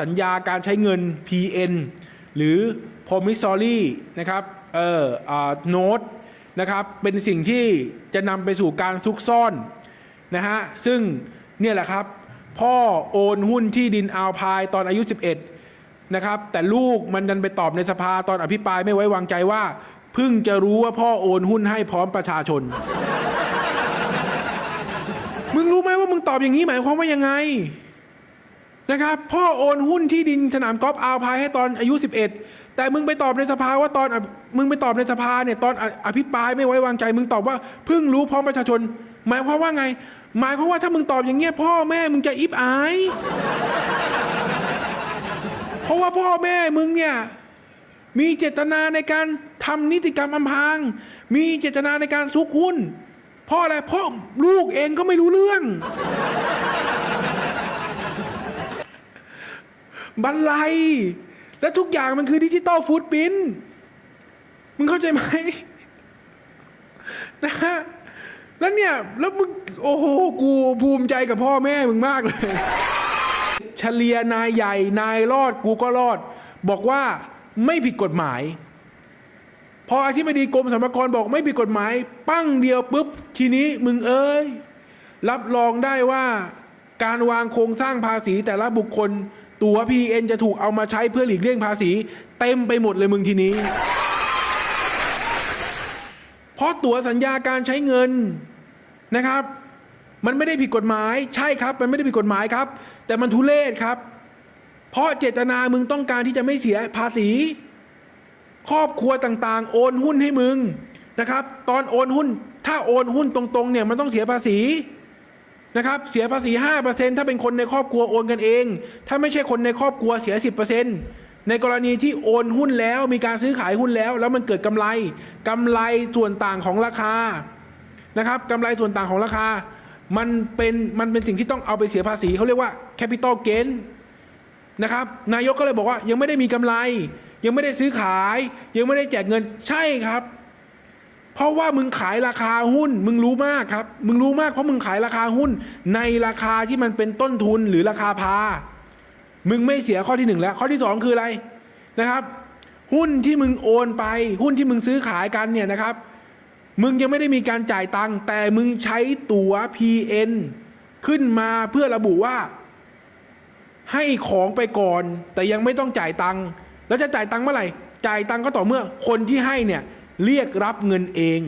สัญญาการใช้เงิน PN หรือ promissory นะครับเอ่อโน้ตนะครับเป็นสิ่งที่จะนำไปสู่การซุกซ่อนนะฮะซึ่งเนี่ยแหละครับ พ่อโอนหุ้นที่ดินอัลพายตอนอายุ 11นะครับแต่ลูกมันดันไปตอบในสภาตอนอภิปรายไม่ไว้วางใจว่า เพิ่งจะรู้ว่าพ่อโอนหุ้นให้พร้อมประชาชน มึงรู้ไหมว่ามึงตอบอย่างนี้หมายความว่ายังไง นะครับ พ่อโอนหุ้นที่ดินสนามกอล์ฟอาพายให้ตอนอายุ 11 แต่มึงไปตอบในสภาว่าตอนมึงไปตอบในสภาเนี่ยตอนอภิปรายไม่ไว้วางใจ มึงตอบว่าเพิ่งรู้พร้อมประชาชน หมายความว่าไง หมายความว่าถ้ามึงตอบอย่างเงี้ยพ่อแม่มึงจะอิบอาย เพราะว่าพ่อแม่มึงเนี่ยมีเจตนาในการทำนิติกรรมอำพาง มีเจตนาในการซุกหุ้นเพราะอะไรเพราะลูกเองก็ไม่รู้เรื่อง บันไลและทุกอย่างมันคือดิจิตอลฟูดพินมึงเข้าใจไหมนะฮะแล้วเนี่ย แล้วมึง โอ้โห กูภูมิใจกับพ่อแม่มึงมากเลย เฉลียนายใหญ่ นายรอด กูก็รอด บอกว่าไม่ผิดกฎหมาย พออธิบดีกรมสรรพากรบอกไม่ผิดกฎหมาย ปั้งเดียวปุ๊บ ทีนี้มึงเอ้ย รับรองได้ว่า การวางโครงสร้างภาษีแต่ละบุคคล ตั๋ว PN จะถูกเอามาใช้เพื่อหลีกเลี่ยงภาษี เต็มไปหมดเลยมึงทีนี้ เพราะตั๋วสัญญาการใช้เงินนะครับ มันไม่ได้ผิดกฎหมาย ใช่ครับ มันไม่ได้ผิดกฎหมายครับ แต่มันทุเลศครับ เพราะเจตนามึงต้องการที่จะไม่เสียภาษี ครอบครัวต่างๆ โอนหุ้นให้มึงนะครับ ตอนโอนหุ้น ถ้าโอนหุ้นตรงๆเนี่ยมันต้องเสียภาษี นะครับเสียภาษี 5%ถ้าเป็นคนในครอบครัวโอนกันเอง ถ้าไม่ใช่คนในครอบครัวเสีย 10%ในกรณีที่โอนหุ้นแล้วมีการซื้อขายหุ้นแล้ว แล้วมันเกิดกำไรกำไรส่วนต่างของราคานะครับกำไรส่วนต่างของราคา มันเป็นมันเป็นสิ่งที่ต้องเอาไปเสียภาษีเขาเรียกว่า capital gain นะครับนายกก็เลยบอกว่ายังไม่ได้มีกำไร ยังไม่ได้ซื้อขาย ยังไม่ได้แจกเงินใช่ครับ เพราะว่ามึงขายราคาหุ้น มึงรู้มากครับ มึงรู้มากเพราะมึงขายราคาหุ้น ในราคาที่มันเป็นต้นทุนหรือราคาพา มึงไม่เสียข้อที่หนึ่งแล้ว ข้อที่สองคืออะไรนะครับ หุ้นที่มึงโอนไป หุ้นที่มึงซื้อขายกันเนี่ยนะครับ มึงยังไม่ได้มีการจ่ายตังค์แต่มึงใช้ตั๋ว PN ขึ้นมาเพื่อระบุว่า ให้ของไปก่อน แต่ยังไม่ต้องจ่ายตังค์แล้วจะจ่ายตังค์เมื่อไหร่จ่ายตังค์ก็ต่อเมื่อคนที่ให้เนี่ย เรียกรับเงินเอง